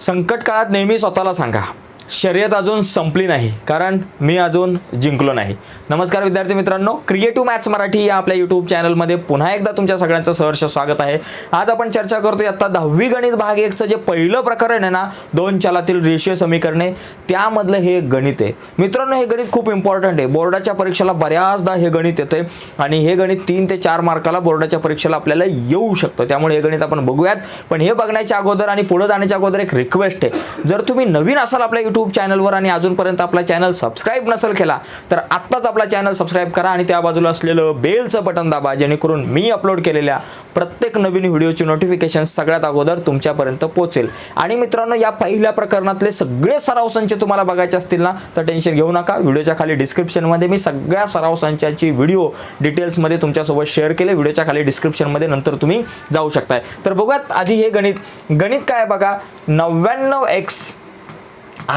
संकट काळात नेहमी स्वतःला सांगा. शर्यत अजून संपली नाही कारण मी अजून जिंकलो नाही. नमस्कार विद्यार्थी मित्रांनो क्रिएटिव्ह मॅथ्स मराठी या आपल्या यूट्यूब चॅनलमध्ये पुन्हा एकदा तुमच्या सगळ्यांचं सहर्ष स्वागत आहे. आज आपण चर्चा करतोय आता दहावी गणित भाग एकचं जे पहिलं प्रकरण आहे ना दोन चालातील रेषीय समीकरणे त्यामधलं हे गणित आहे. मित्रांनो हे गणित खूप इम्पॉर्टंट आहे. बोर्डाच्या परीक्षेला बऱ्याचदा हे गणित येते आणि हे गणित तीन ते चार मार्काला बोर्डाच्या परीक्षेला आपल्याला येऊ शकतं. त्यामुळे हे गणित आपण बघूयात. पण हे बघण्याच्या अगोदर आणि पुढे जाण्याच्या अगोदर एक रिक्वेस्ट आहे. जर तुम्ही नवीन असाल आपल्या यूट्यूब चॅनलवर आणि अजूनपर्यंत आपला चॅनल सबस्क्राईब नसेल केला तर आत्ताच आपला चॅनल सबस्क्राईब करा आणि त्या बाजूला असलेलं बेलचं बटन दाबा जेणेकरून मी अपलोड केलेल्या प्रत्येक नवीन व्हिडिओची नोटिफिकेशन सगळ्यात अगोदर तुमच्यापर्यंत पोहोचेल. आणि मित्रांनो या पहिल्या प्रकरणातले सगळे सराव संच तुम्हाला बघायचे असतील ना तर टेन्शन घेऊ नका. व्हिडिओच्या खाली डिस्क्रिप्शनमध्ये मी सगळ्या सराव संचाची व्हिडिओ डिटेल्समध्ये तुमच्यासोबत शेअर केले. व्हिडिओच्या खाली डिस्क्रिप्शनमध्ये नंतर तुम्ही जाऊ शकताय. तर बघूयात आधी हे गणित. गणित काय बघा? नव्याण्णव एक्स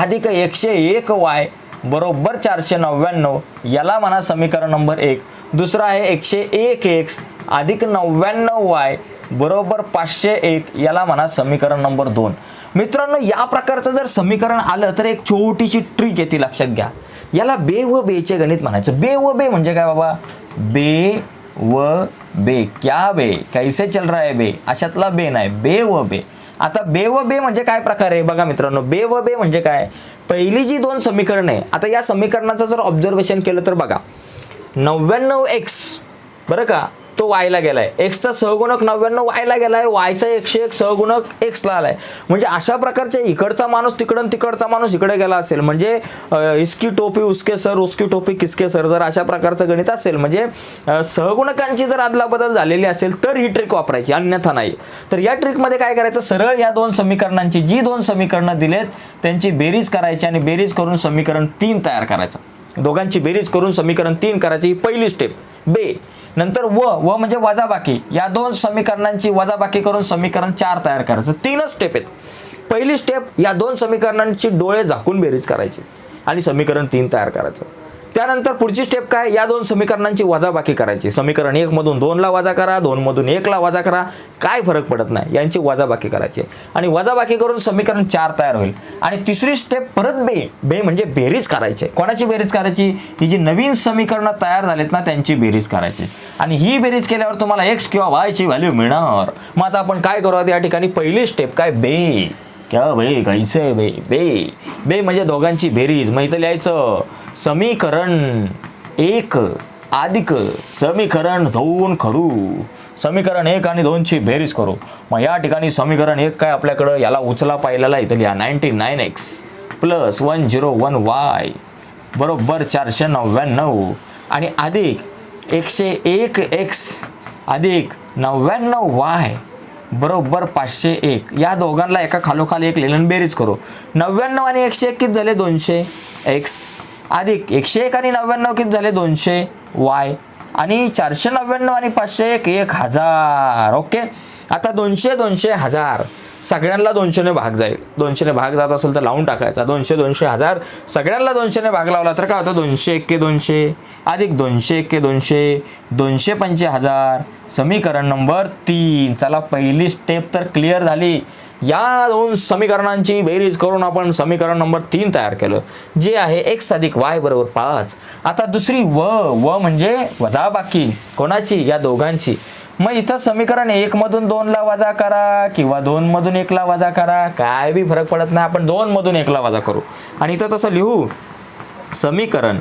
अधिक एकशे एक वाय बरोबर चारशे नव्याण्णव. याला म्हणा समीकरण नंबर एक. दुसरं आहे एकशे एक एक्स अधिक नव्याण्णव वाय बरोबर पाचशे एक. याला म्हणा समीकरण नंबर दोन. मित्रांनो या प्रकारचं जर समीकरण आलं तर एक छोटीशी ट्रिक येते लक्षात घ्या. याला बे व बेचे गणित म्हणायचं. बे व बे म्हणजे काय बाबा? बे व बे. क्या बे? कैसे चल रहा है बे? अशातला बे नाही. बे व बे. आता बे व बे म्हणजे काय प्रकार आहे? बघा मित्रांनो बे व बे म्हणजे काय? पहिली जी दोन समीकरण आहे आता या समीकरणाचं जर ऑब्झर्वेशन केलं तर बघा. नव्याण्णव एक्स बरं का? तो वायला गेलाय. एक्सचा सहगुणक नव्याण्णव वायला गेलाय वायचा एकशे एक सहगुणक एक्सला आलाय. म्हणजे अशा प्रकारचे इकडचा माणूस तिकडं तिकडचा माणूस इकडे गेला असेल म्हणजे इसकी टोपी उसके सर उसकी टोपी किसके सर जर अशा प्रकारचं गणित असेल म्हणजे सहगुणकांची जर अदलाबदल झालेली असेल तर ही ट्रिक वापरायची अन्यथा नाही. तर या ट्रिकमध्ये काय करायचं? सरळ या दोन समीकरणांची जी दोन समीकरणं दिलेत त्यांची बेरीज करायची आणि बेरीज करून समीकरण तीन तयार करायचं. दोघांची बेरीज करून समीकरण तीन करायची ही पहिली स्टेप बे नंतर व व म्हणजे वजाबाकी. या दोन समीकरणांची वजाबाकी करून समीकरण चार तयार करायचं. तीनच स्टेप आहेत. पहिली स्टेप या दोन समीकरणांची डोळे झाकून बेरीज करायची. आणि समीकरण तीन तयार करायचं. त्यानंतर पुढची स्टेप काय? या दोन समीकरणांची वजाबाकी करायची. समीकरण एक मधून दोनला वजा करा दोन मधून एकला वजा करा. काय फरक पडत नाही? यांची वजाबाकी करायची. आणि वजाबाकी करून समीकरण चार तयार होईल. आणि तिसरी स्टेप परत बे बे म्हणजे बेरीज करायची. कोणाची बेरीज करायची? ही जी नवीन समीकरणं तयार झालीत ना त्यांची बेरीज करायची. आणि ही बेरीज केल्यावर तुम्हाला एक्स किंवा वायची व्हॅल्यू मिळणार. मग आता आपण काय करू या ठिकाणी पहिली स्टेप काय? बे क्या बे कैसे बे बे बे म्हणजे दोघांची बेरीज. मग इथं लिहायचं समीकरण एक अधिक समीकरण दोन करू. समीकरण एक आणि दोनची बेरीज करू. मग या ठिकाणी समीकरण एक काय आपल्याकडं? याला उचला पाहिलेला इथं लिहा. Ninety nine X plus one zero one Y बरोबर चारशे नव्याण्णव. आणि अधिक एकशे एक एक्स अधिक नव्याण्णव वाय बरोबर पाचशे एक. या दोघांना एका खालोखाली एक लिहिलं बेरीज करू. नव्याण्णव आणि एकशे एक किती झाले? दोनशे. एक्स अधिक एकशे एक आणि नव्याण्णव किती झाले? दोनशे वाय. आणि चारशे नव्याण्णव आणि पाचशे एक एक हजार. ओके? आता दोनशे दोनशे हजार. सगळ्यांना दोनशेने भाग जाईल. दोनशेने भाग जात असेल तर लावून टाकायचा. दोनशे दोनशे हजार. सगळ्यांना दोनशेने भाग लावला तर काय होतं? दोनशे एक्के दोनशे. अधिक दोनशे एक्के दोनशे. दोनशे पंचे हजार. समीकरण नंबर तीन. चला पहिली स्टेप तर क्लिअर झाली. या दोन समीकरणांची बेरीज करून आपण समीकरण नंबर तीन तयार केलं. जे आहे एक्स अधिक वाय बरोबर पाच. आता दुसरी व व म्हणजे वजा बाकी. कोणाची? या दोघांची. मग इथं समीकरण एक मधून दोनला वजा करा किंवा दोन मधून एकला वजा करा. काय बी फरक पडत नाही. आपण दोन मधून एकला वजा करू. आणि इथं तसं लिहू. समीकरण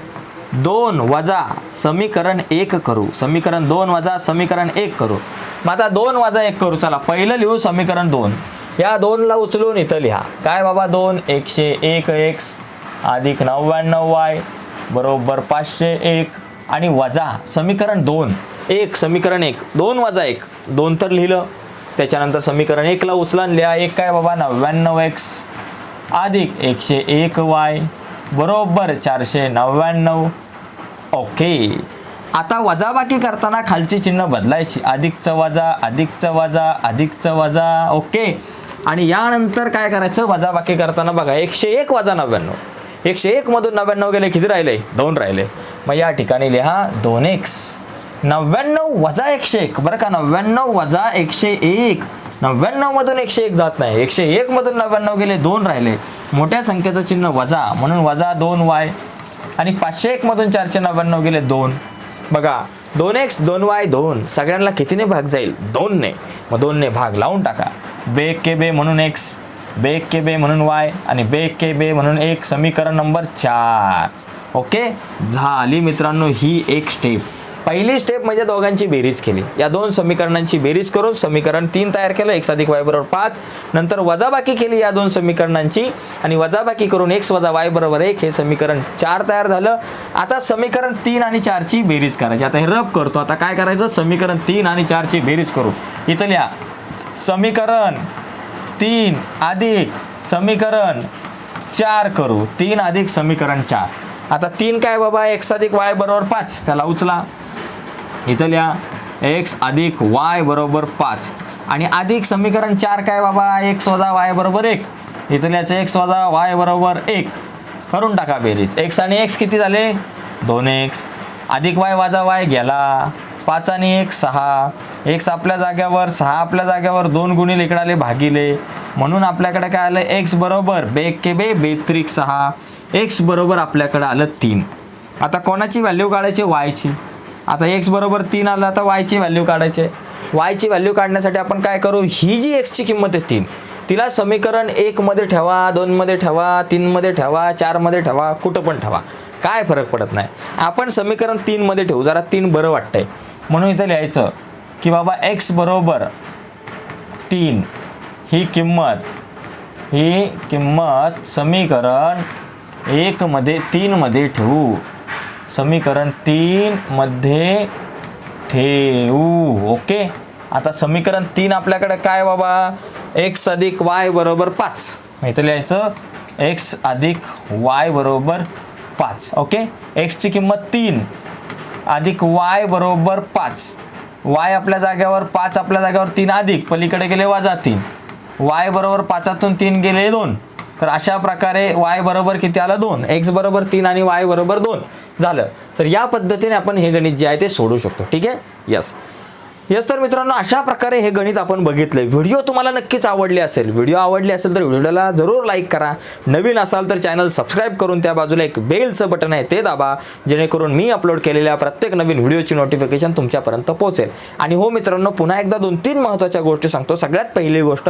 दोन वजा समीकरण एक करू. समीकरण दोन वजा समीकरण एक करू. मग आता दोन वजा एक करू. चला पहिलं लिहू समीकरण दोन. या दोनला उचलून इथं लिहा. काय बाबा दोन? एकशे एक एक्स अधिक नव्याण्णव वाय बरोबर पाचशे एक. आणि वजा समीकरण दोन. एक समीकरण एक. दोन वजा एक. दोन तर लिहिलं. त्याच्यानंतर समीकरण एकला उचला लिहा. एक काय बाबा? नव्याण्णव एक्स अधिक एकशे एक वाय बरोबर चारशे नव्याण्णव. ओके. आता वजाबाकी करताना खालची चिन्ह बदलायची. अधिकचं वजा अधिकचं वजा अधिकचं वजा. ओके. आणि यानंतर काय करायचं? वजाबाकी करताना बघा एकशे एक वजा नव्याण्णव. एकशे एक मधून नव्याण्णव गेले किती राहिले? दोन राहिले. मग या ठिकाणी लिहा दोन एक्स. नव्याण्णव वजा एकशे एक. बरं का नव्याण्णव वजा एकशे एक. नव्याण्णवमधून एकशे एक जात नाही. एकशे एकमधून नव्याण्णव गेले दोन राहिले. मोठ्या संख्येचं चिन्ह वजा. म्हणून वजा दोन वाय. आणि पाचशे एकमधून चारशे नव्याण्णव गेले दोन. बघा दोन एक्स दोन वाय दोन. सगळ्यांना कितीने भाग जाईल? दोनने. मग दोनने भाग लावून टाका. बे के बे म्हणून एक्स बे के बे म्हणून वाय आणि बे के बे म्हणून एक समीकरण नंबर चार. ओके? झाली मित्रांनो ही एक स्टेप पहिली स्टेप म्हणजे दोघांची बेरीज केली. या दोन समीकरणांची बेरीज करून समीकरण तीन तयार केलं. एक्स अधिक वाय बरोबर पाच. नंतर वजाबाकी केली या दोन समीकरणांची आणि वजाबाकी करून एक्स वजा वाय बरोबर एक. हे समीकरण चार तयार झालं. आता समीकरण तीन आणि चारची बेरीज करायची. आता हे रब करतो. आता काय करायचं? समीकरण तीन आणि चारची बेरीज करू. इथं लिहा. समीकरण तीन अधिक समीकरण चार करू. तीन अधिक समीकरण चार. आता तीन काय बाबा? एक्स अधिक वाय बरोबर पाच. त्याला उचला. इथं लिहा. एक्स अधिक वाय बरोबर पाच. आणि अधिक समीकरण चार काय बाबा? एक्स वजा वाय बरोबर एक. इथं लिहायचं एक्स वजा वाय बरोबर एक. करून टाका बेरीज. एक्स आणि एक्स किती झाले? दोन एक्स अधिक वाय वाजा वाय गेला. पाच आणि एक सहा. एक्स आपल्या जाग्यावर सहा आपल्या जाग्यावर दोन गुणिले इकडाले भागिले. म्हणून आपल्याकडे काय आलं? एक्स बरोबर बे के बे बेत्रिक सहा. एक्स बरोबर आपल्याकडे आलं तीन. आता कोणाची व्हॅल्यू काढायची? वायची आता एक्स बरोबर तीन आलं आता वायची व्हॅल्यू काढायची. वायची व्हॅल्यू काढण्यासाठी आपण काय करू? ही जी एक्सची किंमत आहे तीन तिला समीकरण एकमध्ये ठेवा दोनमध्ये ठेवा तीनमध्ये ठेवा चारमध्ये ठेवा कुठं पण ठेवा. काय फरक पडत नाही. आपण समीकरण तीनमध्ये ठेवू. जरा तीन बरं वाटतंय. म्हणून इथं लिहायचं की बाबा एक्स बरोबर तीन ही किंमत ही किंमत समीकरण एकमध्ये तीनमध्ये ठेवू. समीकरण तीनमध्ये ठेवू. ओके? आता समीकरण तीन आपल्याकडे काय बाबा? एक्स अधिक वाय बरोबर पाच. इथं लिहायचं एक्स अधिक वाय बरोबर पाच. ओके? एक्सची किंमत तीन. अधिक वाय बरोबर पाच. वाय आपल्या जाग्यावर पाच आपल्या जाग्यावर तीन अधिक. पलीकडे गेले वजा तीन. वाय बरोबर पाचातून तीन गेले दोन. तर अशा प्रकारे वाय बरोबर किती आलं? दोन. एक्स बरोबर तीन आणि वाय बरोबर दोन. झालं. तर या पद्धतीने आपण हे गणित जे आहे ते सोडू शकतो. ठीक आहे? यस येस तर मित्रांनो अशा प्रकारे हे गणित आपण बघितलंय. व्हिडिओ तुम्हाला नक्कीच आवडले असेल. व्हिडिओ आवडले असेल तर व्हिडिओला जरूर लाईक करा. नवीन असाल तर चॅनल सबस्क्राईब करून त्या बाजूला एक बेलचं बटन आहे ते दाबा. जेणेकरून मी अपलोड केलेल्या प्रत्येक नवीन व्हिडिओची नोटिफिकेशन तुमच्यापर्यंत पोहोचेल. आणि हो मित्रांनो पुन्हा एकदा दोन तीन महत्त्वाच्या गोष्टी सांगतो. सगळ्यात पहिली गोष्ट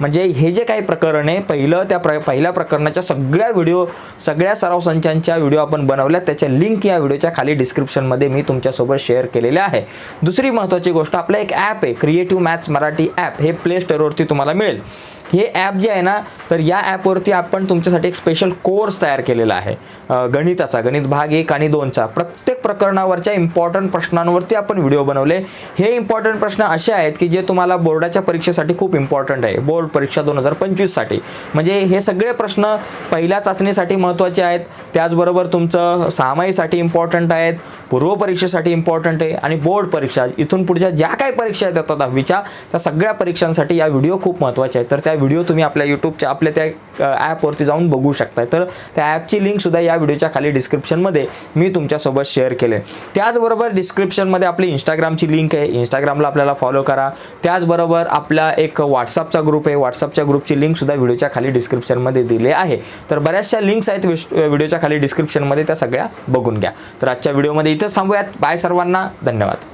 म्हणजे हे जे काही प्रकरण आहे पहिलं त्या प्र पहिल्या प्रकरणाच्या सगळ्या व्हिडिओ सगळ्या सराव संचांच्या व्हिडिओ आपण बनवल्या. त्याच्या लिंक या व्हिडिओच्या खाली डिस्क्रिप्शनमध्ये मी तुमच्यासोबत शेअर केलेल्या आहे. दुसरी महत्त्वाची गोष्ट आपलं एक ॲप आहे क्रिएटिव्ह मॅथ्स मराठी ॲप हे प्ले स्टोअरवरती तुम्हाला मिळेल. हे ॲप जे आहे ना तर या ॲपवरती आपण तुमच्यासाठी एक स्पेशल कोर्स तयार केलेला आहे. गणिताचा गणित भाग एक आणि दोनचा. प्रत्येक प्रकरणावरच्या इम्पॉर्टंट प्रश्नांवरती आपण व्हिडिओ बनवले. हे इम्पॉर्टंट प्रश्न असे आहेत की जे तुम्हाला बोर्डाच्या परीक्षेसाठी खूप इम्पॉर्टंट आहे. बोर्ड परीक्षा दोन हजार पंचवीससाठी. म्हणजे हे सगळे प्रश्न पहिल्या चाचणीसाठी महत्त्वाचे आहेत. त्याचबरोबर तुमचं सहामाहीसाठी इम्पॉर्टंट आहेत. पूर्व परीक्षेसाठी इम्पॉर्टंट आहे. आणि बोर्ड परीक्षा इथून पुढच्या ज्या काही परीक्षा आहेत आता दहावीच्या त्या सगळ्या परीक्षांसाठी या व्हिडिओ खूप महत्त्वाचे आहेत. तर त्या व्हिडिओ तुम्ही आपल्या यूट्यूबच्या आपल्या त्या ॲपवरती जाऊन बघू शकताय. तर त्या ॲपची लिंकसुद्धा या व्हिडिओच्या खाली डिस्क्रिप्शनमध्ये मी तुमच्यासोबत शेअर केले त्याचबरोबर डिस्क्रिप्शनमध्ये आपली इंस्टाग्रामची लिंक आहे. इंस्टाग्रामला आपल्याला फॉलो करा. त्याचबरोबर आपला एक व्हॉट्सअपचा ग्रुप आहे. व्हॉट्सअपच्या ग्रुपची लिंकसुद्धा व्हिडिओच्या खाली डिस्क्रिप्शनमध्ये दिले आहे. तर बऱ्याचशा लिंक्स आहेत व्हिडिओच्या खाली डिस्क्रिप्शनमध्ये त्या सगळ्या बघून घ्या. तर आजच्या व्हिडिओमध्ये इथंच थांबूयात. बाय सर्वांना. धन्यवाद.